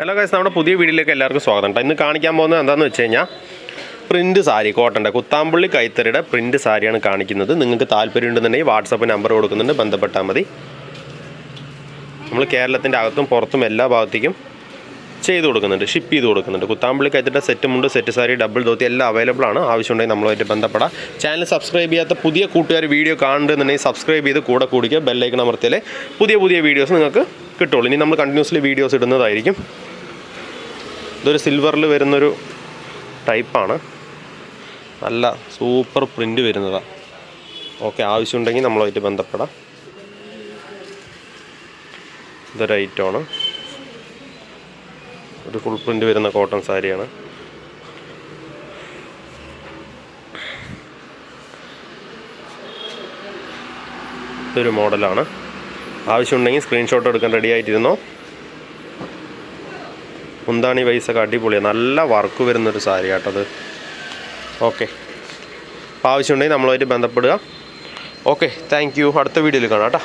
Hello guys നമ്മുടെ പുതിയ വീഡിയോയിലേക്ക് എല്ലാവർക്കും സ്വാഗതം കേട്ടോ. ഇന്ന് കാണിക്കാൻ പോകുന്നത് എന്താണെന്ന് വെച്ച് കഴിഞ്ഞാൽ പ്രിന്റ് സാരി കോട്ടന്റെ കുത്താമ്പള്ളി കൈത്തറിയുടെ പ്രിന്റ് സാരിയാണ് കാണിക്കുന്നത്. നിങ്ങൾക്ക് താല്പര്യമുണ്ടെന്നുണ്ടെങ്കിൽ വാട്സപ്പ് നമ്പർ കൊടുക്കുന്നുണ്ട് ബന്ധപ്പെട്ടാൽ മതി. നമ്മൾ കേരളത്തിന്റെ അകത്തും പുറത്തും എല്ലാ ഭാഗത്തേക്കും ചെയ്ത് കൊടുക്കുന്നുണ്ട് ഷിപ്പ് ചെയ്ത് കൊടുക്കുന്നുണ്ട്. Kuthampully കൈത്തറിയുടെ set mundu set sari double dhoti എല്ലാം അവൈലബിൾ ആണ്. ആവശ്യമുണ്ടെങ്കിൽ നമ്മളുമായിട്ട് ബന്ധപ്പെടാം. ചാനൽ സബ്സ്ക്രൈബ് ചെയ്യാത്ത പുതിയ കൂട്ടുകാർ വീഡിയോ കാണുന്നുണ്ടെന്നുണ്ടെങ്കിൽ സബ്സ്ക്രൈബ് ചെയ്ത് കൂടെ കൂടിക്കുക ബെല്ലൈക്കൺ അമർത്തിയാലേ പുതിയ പുതിയ വീഡിയോസ് നിങ്ങൾക്ക് കിട്ടുള്ളൂ. ഇനി നമ്മൾ കണ്ടിന്യൂസ്ലി വീഡിയോസ് ഇടുന്നതായിരിക്കും. ഇതൊരു സിൽവറിൽ വരുന്നൊരു ടൈപ്പാണ് നല്ല സൂപ്പർ പ്രിന്റ് വരുന്നതാണ് ഓക്കെ ആവശ്യമുണ്ടെങ്കിൽ നമ്മളുമായിട്ട് ബന്ധപ്പെടാം. ഇതൊരു ഐറ്റമാണ് ഒരു ഫുൾ പ്രിന്റ് വരുന്ന കോട്ടൺ സാരിയാണ്. ഇതൊരു മോഡലാണ് ആവശ്യമുണ്ടെങ്കിൽ സ്ക്രീൻഷോട്ട് എടുക്കാൻ റെഡി ആയിട്ടിരുന്നോ? മുന്താണി പൈസ അടിപൊളിയാണ് നല്ല വർക്ക് വരുന്നൊരു സാരി കേട്ടത് ഓക്കെ ആവശ്യമുണ്ടെങ്കിൽ നമ്മളുമായിട്ട് ബന്ധപ്പെടുക. ഓക്കെ താങ്ക് യു അടുത്ത വീഡിയോയിൽ കാണാം കേട്ടോ.